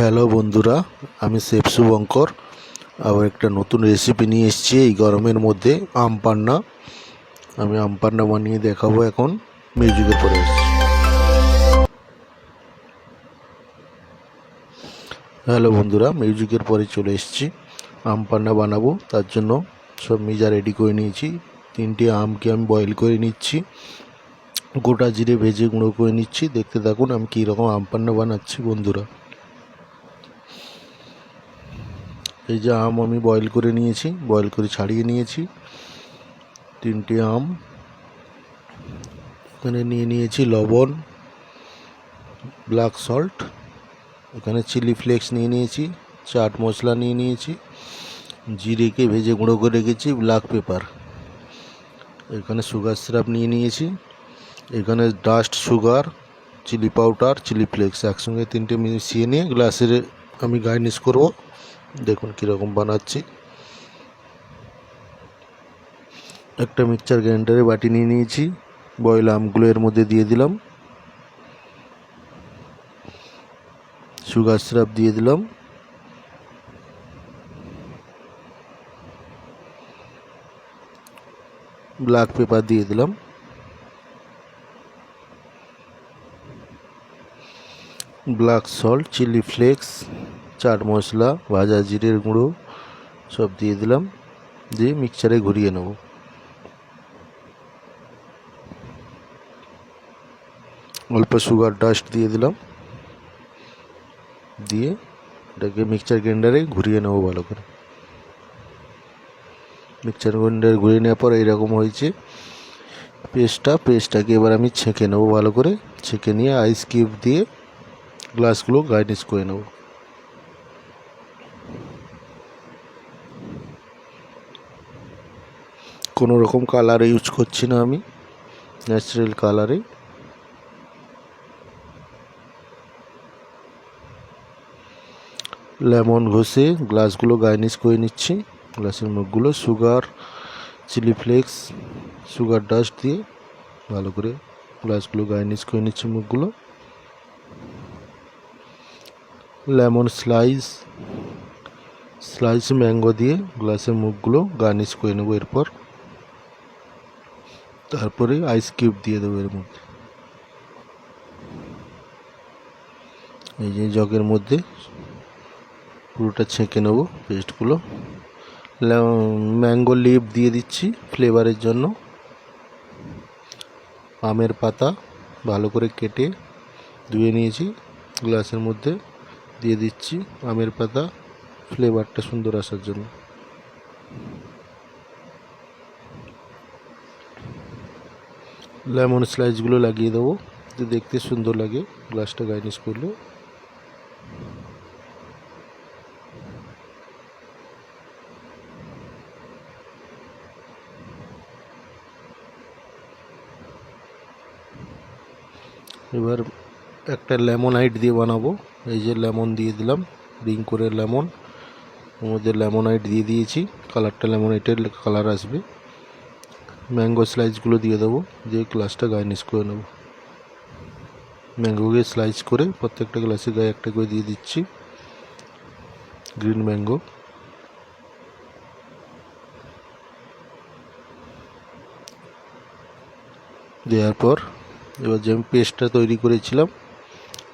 Hello বন্ধুরা, আমি chef Shubhankar. আবার একটা নতুন রেসিপি নিয়ে এসেছি এই গরমের মধ্যে, আম পান্না। আমি আম পান্না বানিয়ে দেখাবো এখন মিউজিকের পরে হ্যালো বন্ধুরা মিউজিকের পরে চলে এসেছি, আম পান্না বানাবো। তার জন্য সব মিজা রেডি করে নিয়েছি। তিনটে আমকে আমি বয়েল করে নিচ্ছি। গোটা জিরে ভেজে গুঁড়ো করে নিচ্ছি। দেখতে থাকুন আমি কী রকম আম পান্না বানাচ্ছি বন্ধুরা। এই যে আম আমি বয়েল করে নিয়েছি বয়েল করে ছাড়িয়ে নিয়েছি। তিনটে আম। এখানে নিয়ে নিয়েছি লবণ ব্ল্যাক সল্ট এখানে চিলি ফ্লেক্স নিয়ে নিয়েছি, চাট মশলা নিয়ে নিয়েছি, জিরেকে ভেজে গুঁড়ো করে রেখেছি ব্ল্যাক পেপার এখানে সুগার সিরাপ নিয়ে নিয়েছি, এখানে dust sugar chilli powder chilli flakes একসঙ্গে তিনটে মিশিয়ে নিয়ে গ্লাসের আমি গার্নিশ করব। দেখুন কীরকম বানাচ্ছি। একটা মিক্সচার গ্রাইন্ডারে বাটি নিয়ে নিয়েছি বয়েল আমগুলো এর মধ্যে দিয়ে দিলাম। সুগার সিরাপ দিয়ে দিলাম। ব্ল্যাক পেপার দিয়ে দিলাম। Black salt chilli flakes chaat masala, ভাজা জিরের গুঁড়ো সব দিয়ে দিলাম। দিয়ে মিক্সচারে ঘুরিয়ে নেব। অল্প সুগার ডাস্ট দিয়ে দিলাম। দিয়ে এটাকে মিক্সচার গ্রাইন্ডারে ঘুরিয়ে নেব ভালো করে। মিক্সচার গ্রাইন্ডার ঘুরিয়ে নেওয়ার পর এইরকম হয়েছে। পেস্টটা, পেস্টটাকে এবার আমি ছেঁকে নেব ভালো করে। ছেঁকে নিয়ে আইস কিউব দিয়ে গ্লাসগুলো গার্নিশ করে নেব। কোনো রকম কালার ইউজ করছি না আমি ন্যাচারাল কালারে লেমন ঘষে গ্লাসগুলো গার্নিশ করে নিচ্ছি। গ্লাসের মুখগুলো sugar chilli flakes sugar dust দিয়ে ভালো করে গ্লাসগুলো গার্নিশ করে নিচ্ছি মুখগুলো লেমন স্লাইস স্লাইস ম্যাঙ্গো দিয়ে গ্লাসের মুখগুলো গার্নিশ করে নেব এরপর। তারপরে আইস কিউব দিয়ে দেবো এর মধ্যে। এই যে জগের মধ্যে পুরোটা ছেঁকে নেব পেস্টগুলো। ম্যাঙ্গো লিপ দিয়ে দিচ্ছি ফ্লেভারের জন্য। আমের পাতা ভালো করে কেটে ধুয়ে নিয়েছি গ্লাসের মধ্যে দিয়ে দিচ্ছি আমের পাতা ফ্লেভারটা সুন্দর আসার জন্য। লেমন স্লাইসগুলো লাগিয়ে দেবো। দেখতে সুন্দর লাগে, গ্লাসটা গার্নিশ করলে। এবার একটা লেমন হাইট দিয়ে বানাবো। এই যে লেমন দিয়ে দিলাম, রিং করে লেমন। ওর মধ্যে লেমন হাইট দিয়ে দিয়েছি। কালারটা লেমন আইটের কালার আসবে। ম্যাঙ্গো স্লাইসগুলো দিয়ে দেবো, দিয়ে গ্লাসটা গার্নিশ করে নেব। ম্যাঙ্গোকে স্লাইস করে প্রত্যেকটা গ্লাসের গায়ে একটা করে দিয়ে দিচ্ছি গ্রিন ম্যাঙ্গো। দেওয়ার পর এবার যে আমি পেস্টটা তৈরি করেছিলাম,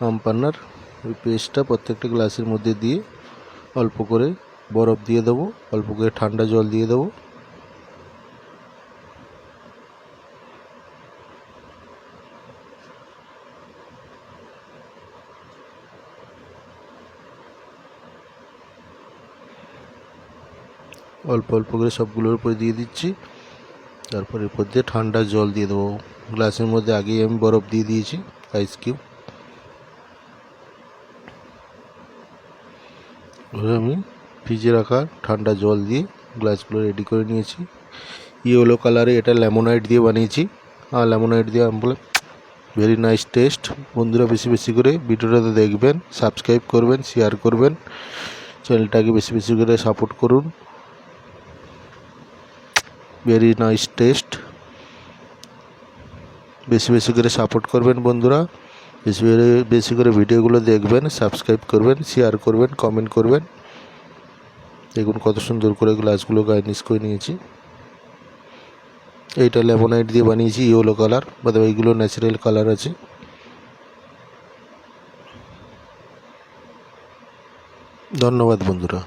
আম পান্নার, ওই পেস্টটা প্রত্যেকটা গ্লাসের মধ্যে দিয়ে অল্প করে বরফ দিয়ে দেবো, অল্প করে ঠান্ডা জল দিয়ে দেবো। অল্প অল্প করে সবগুলোর উপরে দিয়ে দিচ্ছি। তারপর এরপর দিয়ে ঠান্ডা জল দিয়ে দেবো। গ্লাসের মধ্যে আগেই আমি বরফ দিয়ে দিয়েছি আইস কিউব আমি ফ্রিজে রাখা ঠান্ডা জল দিয়ে গ্লাসগুলো রেডি করে নিয়েছি। ইয়েলো কালারে এটা লেমোনাইট দিয়ে বানিয়েছি। আর লেমোনাইট দিয়ে আমি বলে ভেরি নাইস টেস্ট বন্ধুরা বেশি বেশি করে ভিডিওটাতে দেখবেন সাবস্ক্রাইব করবেন শেয়ার করবেন। চ্যানেলটাকে বেশি বেশি করে সাপোর্ট করুন। ভেরি নাইস টেস্ট বেশি বেশি করে সাপোর্ট করবেন বন্ধুরা। বেশি করে বেশি করে ভিডিওগুলো দেখবেন সাবস্ক্রাইব করবেন শেয়ার করবেন কমেন্ট করবেন। দেখুন কত সুন্দর করে গ্লাসগুলো গার্নিশ করে নিয়েছি। এইটা লেমোনাইট দিয়ে বানিয়েছি ইয়েলো কালার বাদে এইগুলো ন্যাচারাল কালার আছে। ধন্যবাদ বন্ধুরা।